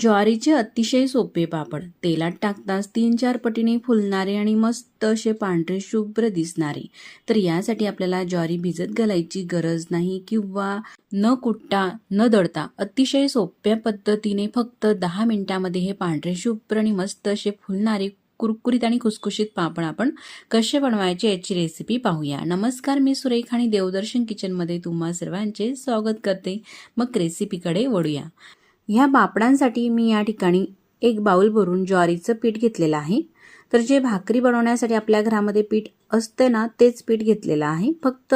ज्वारीचे अतिशय सोपे पापड. तेलात टाकताच तीन चार पटीने फुलणारे आणि मस्त असे पांढरे शुभ्र दिसणारे. तर यासाठी आपल्याला ज्वारी भिजत घालायची गरज नाही किंवा न कुटता न दळता अतिशय सोप्या पद्धतीने फक्त दहा मिनिटामध्ये हे पांढरे शुभ्र आणि मस्त असे फुलणारे कुरकुरीत आणि खुसखुशीत पापड आपण कसे बनवायचे याची रेसिपी पाहूया. नमस्कार मी सुरेख आणि देवदर्शन किचनमध्ये तुम्हा सर्वांचे स्वागत करते. मग रेसिपीकडे वळूया. ह्या पापडांसाठी मी या ठिकाणी एक बाऊल भरून ज्वारीचं पीठ घेतलेलं आहे. तर जे भाकरी बनवण्यासाठी आपल्या घरामध्ये पीठ असते ना तेच पीठ घेतलेलं आहे. फक्त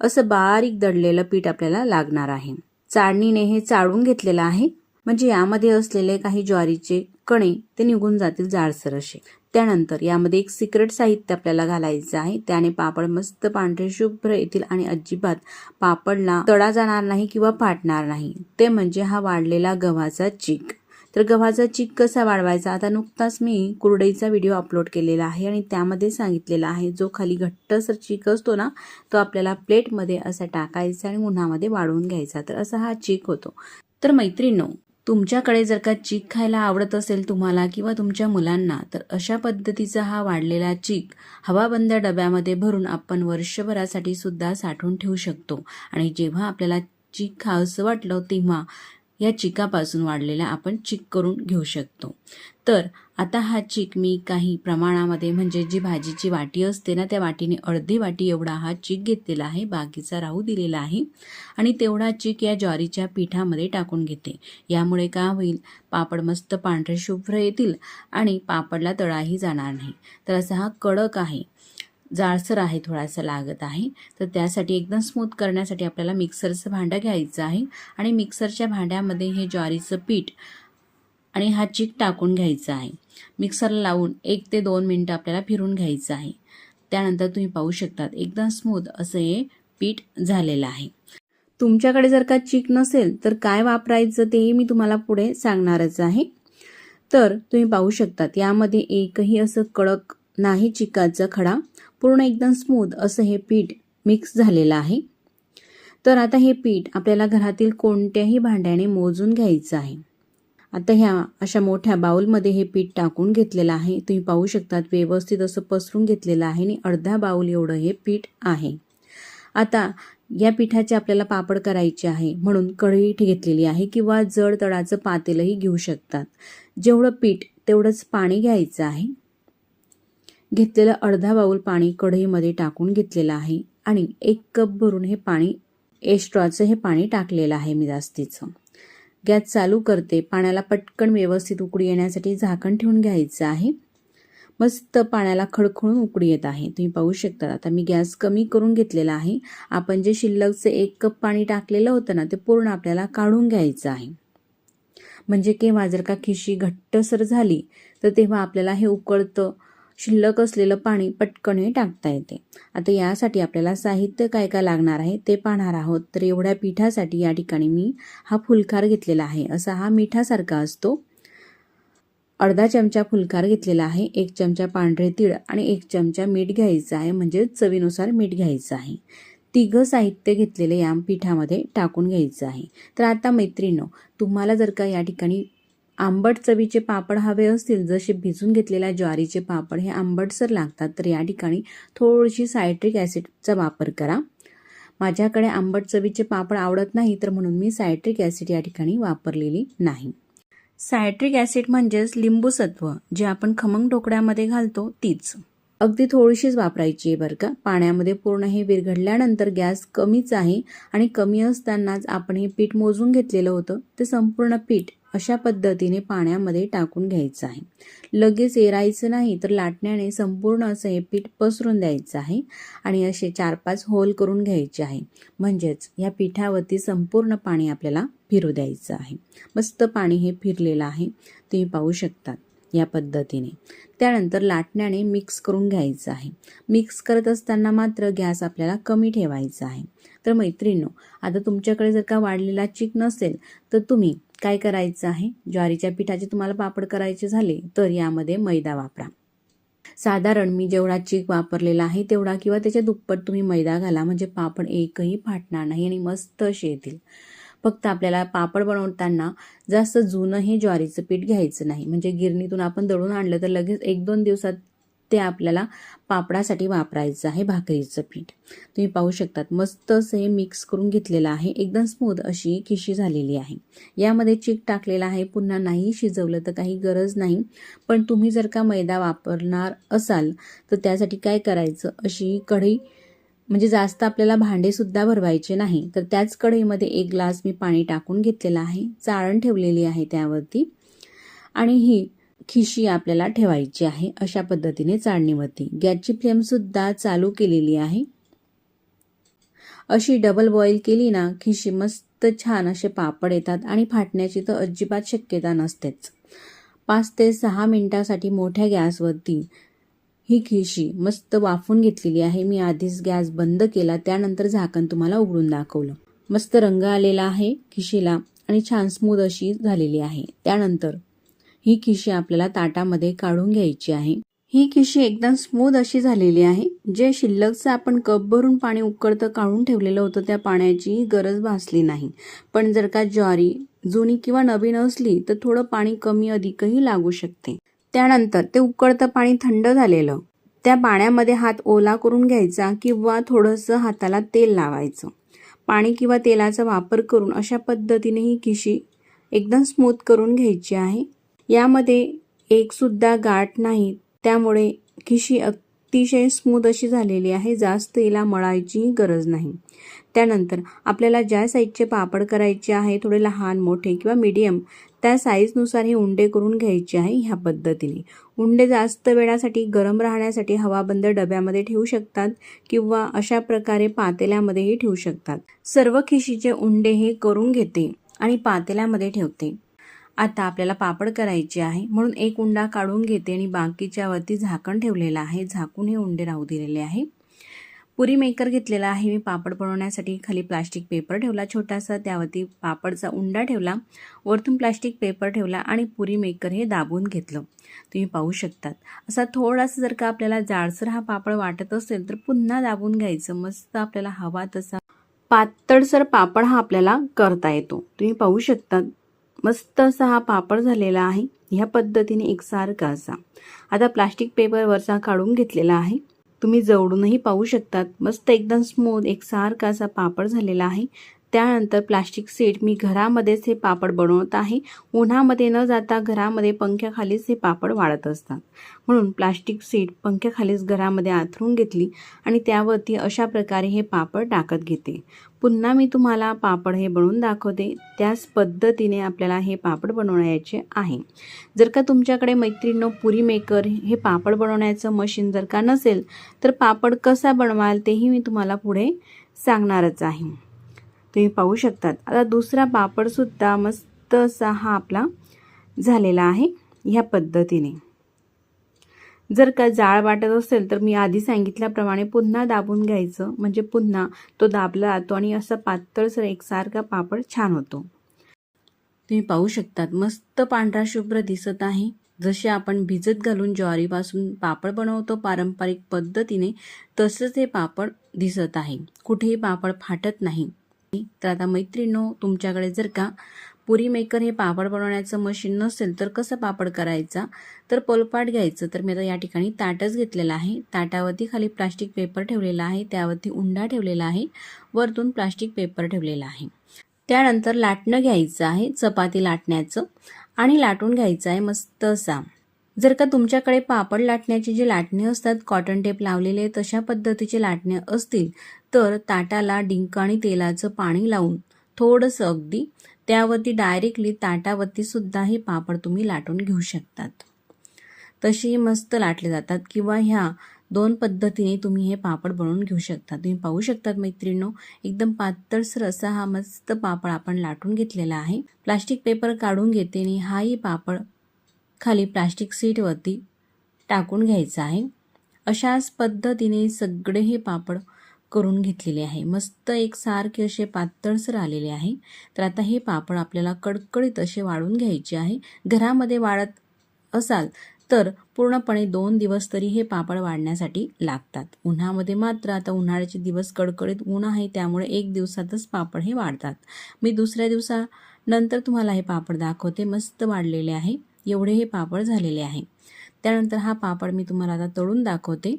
असं बारीक दडलेलं पीठ आपल्याला लागणार आहे. चाळणीने हे चाळून घेतलेलं आहे. म्हणजे यामध्ये असलेले काही ज्वारीचे कणे ते निघून जातील जाडसर असे. त्यानंतर यामध्ये एक सिक्रेट साहित्य आपल्याला घालायचं आहे. त्याने पापड मस्त पांढरे शुभ्र येतील आणि अजिबात पापडला तडा जाणार नाही किंवा फाटणार नाही. ते म्हणजे हा वाढलेला गव्हाचा चीक. तर गव्हाचा चीक कसा वाढवायचा? आता नुकताच मी कुरडईचा व्हिडिओ अपलोड केलेला आहे आणि त्यामध्ये सांगितलेला आहे जो खाली घट्टसर चीक असतो ना तो आपल्याला प्लेटमध्ये असा टाकायचा आणि उन्हामध्ये वाढवून घ्यायचा. तर असा हा चीक होतो. तर मैत्रिणींनो तुमच्याकडे जर का चीक खायला आवडत असेल तुम्हाला किंवा तुमच्या मुलांना तर अशा पद्धतीचा हा वाढलेला चीक हवाबंद डब्यामध्ये भरून आपण वर्षभरासाठी सुद्धा साठवून ठेवू शकतो. आणि जेव्हा आपल्याला चीक खावंसं वाटलं तेव्हा या चिकापासून वाढलेला आपण चिक करून घेऊ शकतो. तर आता हा चिक मी काही प्रमाणामध्ये म्हणजे जी भाजीची वाटी असते ना त्या वाटीने अर्धी वाटी एवढा हा चिक घेतलेला आहे बाकीचा राहू दिलेला आहे. आणि तेवढा चिक या ज्वारीच्या पिठामध्ये टाकून घेते. यामुळे का होईल? पापड मस्त पांढरे शुभ्र येतील आणि पापडला तळाही जाणार नाही. तर असा हा कडक आहे. जाळसर आहे थोडासा लागत आहे. तर त्यासाठी एकदम स्मूथ करण्यासाठी आपल्याला मिक्सरचं भांडं घ्यायचं आहे. आणि मिक्सरच्या भांड्यामध्ये हे ज्वारीचं पीठ आणि हा चीक टाकून घ्यायचा आहे. मिक्सरला लावून एक ते दोन मिनटं आपल्याला फिरून घ्यायचं आहे. त्यानंतर तुम्ही पाहू शकतात एकदम स्मूथ असं हे पीठ झालेलं आहे. तुमच्याकडे जर का चीक नसेल तर काय वापरायचं तेही मी तुम्हाला पुढे सांगणारच आहे. तर तुम्ही पाहू शकतात यामध्ये एकही असं कडक नाही चिकाचा खडा पूर्ण एकदम स्मूथ असं हे पीठ मिक्स झालेलं आहे. तर आता हे पीठ आपल्याला घरातील कोणत्याही भांड्याने मोजून घ्यायचं आहे. आता ह्या अशा मोठ्या बाऊलमध्ये हे पीठ टाकून घेतलेलं आहे. तुम्ही पाहू शकतात व्यवस्थित असं पसरून घेतलेलं आहे आणि अर्धा बाऊल एवढं हे पीठ आहे. आता या पिठाचे आपल्याला पापड करायचे आहे म्हणून कढई घेतलेली आहे किंवा जड तळाचं पातेलंही घेऊ शकतात. जेवढं पीठ तेवढंच पाणी घ्यायचं आहे. घेतलेलं अर्धा बाऊल पाणी कढईमध्ये टाकून घेतलेलं आहे आणि एक कप भरून हे पाणी एस्ट्रॉचं हे पाणी टाकलेलं आहे मी जास्तीचं. गॅस चालू करते. पाण्याला पटकन व्यवस्थित उकडी येण्यासाठी झाकण ठेवून घ्यायचं आहे. मस्त पाण्याला खळखळून उकडी येत आहे. तुम्ही पाहू शकता. आता मी गॅस कमी करून घेतलेला आहे. आपण जे शिल्लकचं एक कप पाणी टाकलेलं होतं ना ते पूर्ण आपल्याला काढून घ्यायचं आहे. म्हणजे केव्हा जर का खिशी घट्टसर झाली तर तेव्हा आपल्याला हे उकळतं. शिल्लक असलेलं पाणी पटकन टाकता येते. आता यासाठी आपल्याला साहित्य काय काय लागणार आहे ते पाहणार आहोत. तर एवढ्या पिठासाठी या ठिकाणी मी हा फुलकार घेतलेला आहे. असा हा मिठासारखा असतो. अर्धा चमचा फुलकार घेतलेला आहे. एक चमचा पांढरे तीळ आणि एक चमचा मीठ घ्यायचं आहे. म्हणजे चवीनुसार मीठ घ्यायचं आहे. तिघं साहित्य घेतलेले या पिठामध्ये टाकून घ्यायचं आहे. तर आता मैत्रिणीनो तुम्हाला जर का या ठिकाणी आंबट चवीचे पापड हवे असतील जसे भिजून घेतलेल्या ज्वारीचे पापड हे आंबटसर लागतात तर या ठिकाणी थोडीशी सायट्रिक ॲसिडचा वापर करा. माझ्याकडे आंबट चवीचे पापड आवडत नाही तर म्हणून मी सायट्रिक ॲसिड या ठिकाणी वापरलेली नाही. सायट्रिक ॲसिड म्हणजेच लिंबूसत्व जे आपण खमंग ढोकळ्यामध्ये घालतो तीच. अगदी थोडीशीच वापरायची आहे बरं का. पाण्यामध्ये पूर्ण हे विरघडल्यानंतर गॅस कमीच आहे आणि कमी असतानाच आपण हे पीठ मोजून घेतलेलं होतं ते संपूर्ण पीठ अशा पद्धतीने पाण्यामध्ये टाकून घ्यायचं आहे. लगेच एरायचं नाही तर लाटण्याने संपूर्ण असं हे पीठ पसरून द्यायचं आहे आणि असे चार पाच होल करून घ्यायचे आहे. म्हणजेच या पिठावरती संपूर्ण पाणी आपल्याला फिरू द्यायचं आहे. मस्त पाणी हे फिरलेलं आहे. तुम्ही पाहू शकतात या पद्धतीने. त्यानंतर लाटण्याने मिक्स करून घ्यायचं आहे. मिक्स करत असताना मात्र गॅस आपल्याला कमी ठेवायचा आहे. तर मैत्रिणींनो आता तुमच्याकडे जर का वाढलेला चिक नसेल तर तुम्ही काय करायचं आहे? ज्वारीच्या पिठाचे तुम्हाला पापड करायचे झाले तर यामध्ये मैदा वापरा. साधारण मी जेवढा चीक वापरलेला आहे तेवढा किंवा त्याच्या दुप्पट तुम्ही मैदा घाला म्हणजे पापड एकही फाटणार नाही आणि मस्त असे येतील. फक्त आपल्याला पापड बनवताना जास्त जुनं हे ज्वारीचं पीठ घ्यायचं नाही. म्हणजे गिरणीतून आपण दळून आणलं तर लगेच एक दोन दिवसात ते आपल्याला पापडासाठी वापरायचं आहे भाकरीचं पीठ. तुम्ही पाहू शकतात मस्त असं हे मिक्स करून घेतलेलं आहे. एकदम स्मूथ अशी खिशी झालेली आहे. यामध्ये चीक टाकलेला आहे. पुन्हा नाही शिजवलं तर काही गरज नाही. पण तुम्ही जर का मैदा वापरणार असाल तर त्यासाठी काय करायचं? अशी कढई म्हणजे जास्त आपल्याला भांडेसुद्धा भरवायचे नाही. तर त्याच कढईमध्ये एक ग्लास मी पाणी टाकून घेतलेलं आहे. चाळण ठेवलेली आहे त्यावरती. आणि ही खिशी आपल्याला ठेवायची आहे. अशा पद्धतीने चाळणीवरती गॅसची फ्लेमसुद्धा चालू केलेली आहे. अशी डबल बॉईल केली ना खिशी मस्त छान असे पापड येतात आणि फाटण्याची तर अजिबात शक्यता नसतेच. पाच ते सहा मिनिटासाठी मोठ्या गॅसवरती ही खिशी मस्त वाफून घेतलेली आहे. मी आधीच गॅस बंद केला त्यानंतर झाकण तुम्हाला उघडून दाखवलं. मस्त रंग आलेला आहे खिशीला आणि छान स्मूद अशी झालेली आहे. त्यानंतर ही खिशी आपल्याला ताटामध्ये काढून घ्यायची आहे. ही खिशी एकदम स्मूथ अशी झालेली आहे. जे शिल्लकचं आपण कप भरून पाणी उकळतं काढून ठेवलेलं होतं त्या पाण्याची गरज भासली नाही. पण जर का ज्वारी जुनी किंवा नवीन असली तर थोडं पाणी कमी अधिकही लागू शकते. त्यानंतर ते उकळतं पाणी थंड झालेलं त्या पाण्यामध्ये हात ओला करून घ्यायचा किंवा थोडंसं हाताला तेल लावायचं. पाणी किंवा तेलाचा वापर करून अशा पद्धतीने ही खिशी एकदम स्मूथ करून घ्यायची आहे. यामध्ये एकसुद्धा गाठ नाही. त्यामुळे खिशी अतिशय स्मूद अशी झालेली आहे जास्त हिला मळायची गरज नाही. त्यानंतर आपल्याला ज्या साईजचे पापड करायचे आहे थोडे लहान मोठे किंवा मीडियम त्या साईजनुसार हे उंडे करून घ्यायचे आहे ह्या पद्धतीने. उंडे जास्त वेळासाठी गरम राहण्यासाठी हवाबंद डब्यामध्ये ठेवू शकतात किंवा अशा प्रकारे पातेल्यामध्येही ठेवू शकतात. सर्व खिशीचे उंडे हे करून घेते आणि पातेल्यामध्ये ठेवते. आता आपल्याला पापड करायचे आहे. म्हणून एक उंडा काढून घेते आणि बाकीच्यावरती झाकण ठेवलेलं आहे. झाकून हे उंडे राहू दिलेले आहे. पुरी मेकर घेतलेला आहे. मी पापड बनवण्यासाठी खाली प्लास्टिक पेपर ठेवला छोटासा. त्यावरती पापडचा उंडा ठेवला. वरतून प्लास्टिक पेपर ठेवला आणि पुरी मेकर हे दाबून घेतलं. तुम्ही पाहू शकतात. असा थोडासा जर का आपल्याला जाडसर हा पापड वाटत असेल तर पुन्हा दाबून घ्यायचं. मस्त आपल्याला हवा तसा पातळसर पापड हा आपल्याला करता येतो. तुम्ही पाहू शकतात. मस्त असा हा पापड झालेला आहे. ह्या पद्धतीने एकसारखा असा. आता प्लास्टिक पेपर वरचा काढून घेतलेला आहे. तुम्ही जवळूनही पाहू शकतात. मस्त एकदम स्मूथ एकसारखा असा पापड झालेला आहे. त्यानंतर प्लास्टिक सीट मी घरामध्येच हे पापड बनवत आहे. उन्हामध्ये न जाता घरामध्ये पंख्याखालीच हे पापड वाढत असतात. म्हणून प्लास्टिक सीट पंख्याखालीच घरामध्ये आथरून घेतली आणि त्यावरती अशा प्रकारे हे पापड टाकत घेते. पुन्हा मी तुम्हाला पापड हे बनवून दाखवते. त्याच पद्धतीने आपल्याला हे पापड बनवण्याचे आहे. जर का तुमच्याकडे मैत्रिणीनं पुरी मेकर हे पापड बनवण्याचं मशीन जर का नसेल तर पापड कसा बनवाल तेही मी तुम्हाला पुढे सांगणारच आहे. तुम्ही पाहू शकतात. आता दुसरा पापडसुद्धा मस्त असा हा आपला झालेला आहे ह्या पद्धतीने. जर का जाळ वाटत असेल तर मी आधी सांगितल्याप्रमाणे पुन्हा दाबून घ्यायचं. म्हणजे पुन्हा तो दाबला जातो आणि असा पातळसर एकसारखा पापड छान होतो. तुम्ही पाहू शकतात मस्त पांढरा शुभ्र दिसत आहे. जसे आपण भिजत घालून ज्वारीपासून पापड बनवतो पारंपरिक पद्धतीने तसंच हे पापड दिसत आहे. कुठेही पापड फाटत नाही. तर आता मैत्रिणो तुमच्याकडे जर का पुरी मेकर हे पापड बनवण्याचं मशीन नसेल तर कसं पापड करायचा? तर पोलपाट घ्यायचं. तर मी आता या ठिकाणी ताटच घेतलेलं आहे. ताटावरती खाली प्लास्टिक पेपर ठेवलेला आहे. त्यावरती उंडा ठेवलेला आहे. वरतून प्लास्टिक पेपर ठेवलेला आहे. त्यानंतर लाटणं घ्यायचं आहे. चपाती लाटण्याचं आणि लाटून घ्यायचं आहे मस्त असा जर का तुमच्याकडे पापड लाटण्याची जे लाटणे असतात कॉटन टेप लावलेले तशा पद्धतीचे लाटणे असतील तर ताटाला डिंक आणि तेलाचं पाणी लावून थोडंसं अगदी त्यावरती डायरेक्टली ताटावरती सुद्धा हे पापड तुम्ही लाटून घेऊ शकतात. तसेही मस्त लाटले जातात किंवा ह्या दोन पद्धतीने तुम्ही हे पापड बनवून घेऊ शकता. तुम्ही पाहू शकतात मैत्रिणींनो एकदम पातळसर असा हा मस्त पापड आपण लाटून घेतलेला आहे. प्लास्टिक पेपर काढून घेते आणि हाही पापड खाली प्लास्टिक सीटवरती टाकून घ्यायचा आहे. अशाच पद्धतीने सगळे हे पापड करून घेतलेले आहे. मस्त एक सारखे असे पातळसर आलेले आहे. तर आता हे पापड आपल्याला कडकडीत असे वाळून घ्यायचे आहे. घरामध्ये वाळत असाल तर पूर्णपणे दोन दिवस तरी हे पापड वाढण्यासाठी लागतात. उन्हामध्ये मात्र आता उन्हाळ्याचे दिवस कडकडीत ऊन आहे त्यामुळे एक दिवसातच पापड हे वाढतात. मी दुसऱ्या दिवसानंतर तुम्हाला हे पापड दाखवते. मस्त वाढलेले आहे. एवढे हे पापड झालेले आहे. त्यानंतर हा पापड मी तुम्हाला आता तळून दाखवते.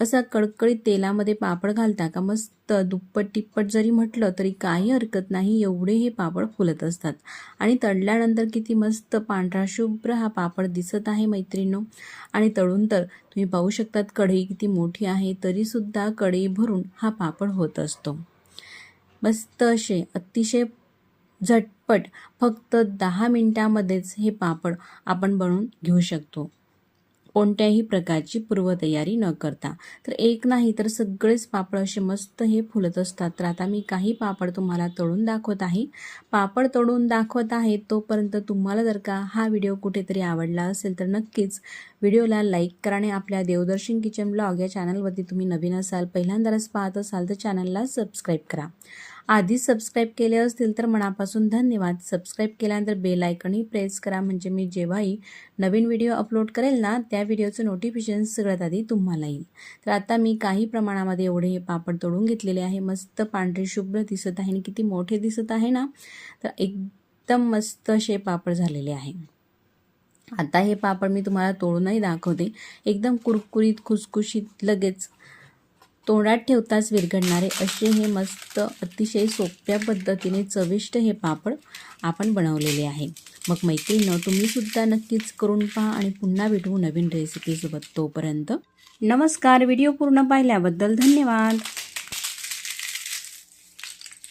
असा कडकडीत तेलामध्ये पापड घालता का? मस्त दुप्पट तिप्पट जरी म्हटलं तरी काही हरकत नाही एवढे हे पापड फुलत असतात. आणि तळल्यानंतर किती मस्त पांढरा शुभ्र हा पापड दिसत आहे मैत्रिणींनो. आणि तळून तर तुम्ही पाहू शकतात कढई किती मोठी आहे तरीसुद्धा कढई भरून हा पापड होत असतो. मस्त असे अतिशय झटपट फक्त दहा मिनटामध्येच हे पापड आपण बनवून घेऊ शकतो. कोणत्याही प्रकारची पूर्वतयारी न करता. तर एक नाही तर सगळेच पापड असे मस्त हे फुलत असतात. तर आता मी काही पापड तुम्हाला तळून दाखवत आहे. पापड तळून दाखवत आहे तोपर्यंत तुम्हाला जर का हा व्हिडिओ कुठेतरी आवडला असेल तर नक्कीच व्हिडिओला लाईक करा आणि आपल्या देवदर्शन किचन ब्लॉग या चॅनलवरती तुम्ही नवीन असाल पहिल्यांदाच पाहत असाल तर चॅनलला सबस्क्राईब करा. आधी सबस्क्राईब केले असतील तर मनापासून धन्यवाद. सबस्क्राईब केल्यानंतर बेल आयकनही प्रेस करा. म्हणजे मी जेव्हाही नवीन व्हिडिओ अपलोड करेल ना त्या व्हिडिओचं नोटिफिकेशन सगळ्यात आधी तुम्हाला येईल. तर आता मी काही प्रमाणामध्ये एवढे हे पापड तोडून घेतलेले आहे. मस्त पांढरे शुभ्र दिसत आहे आणि किती मोठे दिसत आहे ना तर एकदम मस्त असे पापड झालेले आहे. आता हे पापड मी तुम्हाला तोडूनही दाखवते. एकदम कुरकुरीत खुसखुशीत लगेच तोंडात ठेवताच विरघडणारे असे हे मस्त अतिशय सोप्या पद्धतीने चविष्ट हे पापड आपण बनवलेले आहे. मग मैत्रिणीनं तुम्हीसुद्धा नक्कीच करून पहा आणि पुन्हा भेटू नवीन रेसिपीसोबत तोपर्यंत नमस्कार. व्हिडिओ पूर्ण पाहिल्याबद्दल धन्यवाद.